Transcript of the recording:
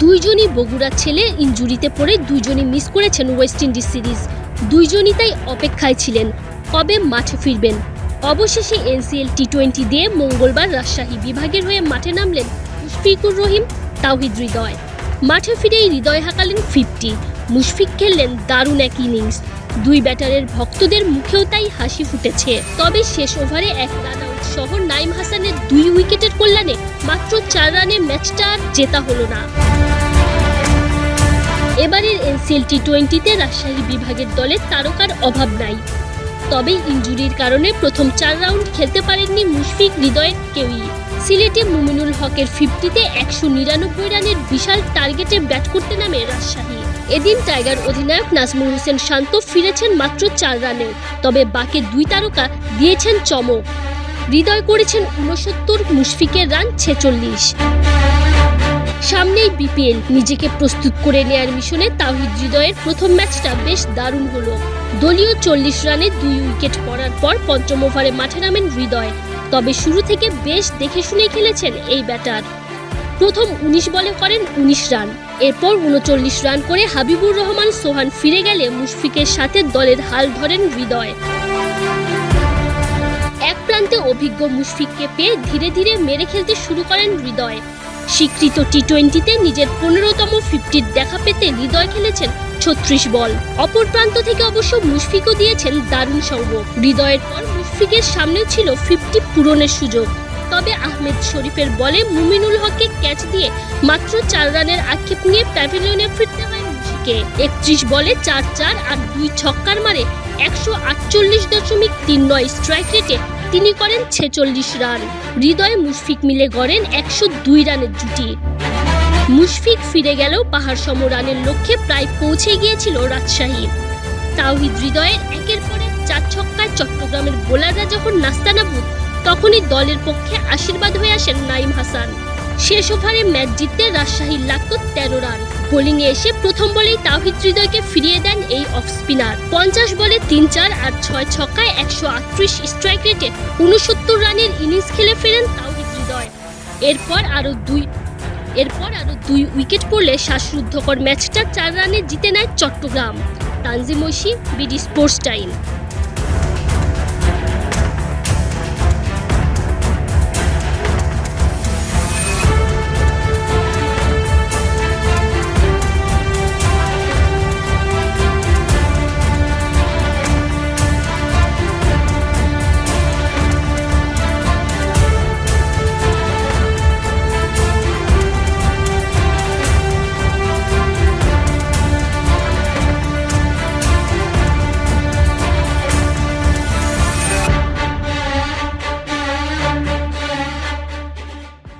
দুইজনই বগুড়ার ছেলে, ইঞ্জুরিতে পড়ে দুইজনই মিস করেছেন ওয়েস্ট ইন্ডিজ সিরিজ দুইজনই তাই অপেক্ষায় ছিলেন, কবে মাঠে ফিরবেন? অবশেষে এনসিএল টি টোয়েন্টি দিয়ে মঙ্গলবার রাজশাহী বিভাগের হয়ে মাঠে নামলেন মুশফিকুর রহিম, তাওহিদ হৃদয়। মাঠে ফিরেই হৃদয় হাঁকালেন ফিফটি। মুশফিক খেললেন দারুণ এক ইনিংস। দুই ব্যাটারের ভক্তদের মুখেও তাই হাসি ফুটেছে। তবে শেষ ওভারে এক রান আউট সহ নাইম হাসানের দুই উইকেটের কল্যাণে মাত্র চার রানে ম্যাচটা আর জেতা হলো না। এবারের এনসিএল টি টোয়েন্টিতে রাজশাহী বিভাগের দলের তারকার অভাব নাই। তবে ইনজুরির কারণে প্রথম চার রাউন্ড খেলতে পারেননি মুশফিক, হৃদয়ের কেউই। সিলেটে মুমিনুল হকের ফিফটিতে একশো নিরানব্বই রানের বিশাল টার্গেটে ব্যাট করতে নামে রাজশাহী। এদিন টাইগার অধিনায়ক নাজমুল হোসেন শান্ত ফিরেছেন মাত্র চার রানে, তবে বাকি দুই তারকা দিয়েছেন চমক। হৃদয় করেছেন উনসত্তর মুশফিকের রান ছেচল্লিশ। সামনেই বিপিএল, নিজেকে প্রস্তুত করে নেয়ার মিশনে তাওহিদ হৃদয়ের প্রথম ম্যাচটা বেশ দারুণ হলো। দলীয় চল্লিশ রানে দুই উইকেট পড়ার পর পঞ্চম ওভারে মাঠে নামেন হৃদয়। তবে শুরু থেকে বেশ দেখে শুনে খেলেছেন এই ব্যাটার। প্রথম উনিশ বলে করেন উনিশ রান। এরপর উনচল্লিশ রান করে হাবিবুর রহমান সোহান ফিরে গেলে মুশফিকের সাথে দলের হাল ধরেন হৃদয়। এক প্রান্তে অভিজ্ঞ মুশফিককে পেয়ে ধীরে ধীরে মেরে খেলতে শুরু করেন হৃদয়। স্বীকৃত টি টোয়েন্টিতে নিজের পনেরোতম ফিফটির দেখা পেতে হৃদয় খেলেছেন ছত্রিশ বল। অপর প্রান্ত থেকে অবশ্য মুশফিকও দিয়েছেন দারুণ সঙ্গ হৃদয়ের পর মুশফিকের সামনেও ছিল ফিফটি পূরণের সুযোগ। তবে আহমেদ শরীফের বলে মুমিনুল হককে ক্যাচ দিয়ে মাত্র চার রানের আক্ষেপ নিয়ে প্যাভিলিয়নে ফিরতে হয় মুশফিককে। একত্রিশ বলে চার চার আর দুই ছক্কার মারে একশো আটচল্লিশ দশমিক তিন নয় স্ট্রাইক রেটে তিনি করেন ছেচল্লিশ রান। হৃদয়ে মুশফিক মিলে গড়েন একশো দুই রানের জুটি। মুশফিক ফিরে গেলেও পাহাড় সম রানের লক্ষ্যে প্রায় পৌঁছে গিয়েছিল রাজশাহী। তাওহিদ হৃদয়ের একের পর এক চার ছক্কায় চট্টগ্রামের বোলাররা যখন নাস্তানাবুদ তখনই দলের পক্ষে আশীর্বাদ হয়ে আসেন নাইম হাসান। শেষ ওভারে ম্যাচ জিততে রাজশাহীর লাগতো তেরো রান। বোলিংয়ে এসে প্রথম বলেই তাওহিদ হৃদয়কে ফিরিয়ে দেন এই অফ স্পিনার। পঞ্চাশ বলে তিন চার আর ছয় ছক্কায় একশো আটত্রিশ স্ট্রাইক রেটে উনসত্তর রানের ইনিংস খেলে ফেরেন তাওহিদ হৃদয়। এরপর আরও দুই এরপর আরও দুই উইকেট পড়লে শ্বাসরুদ্ধকর ম্যাচটা চার রানে জিতে নেয় Chittagong. Tanzim Oishi BD sports time.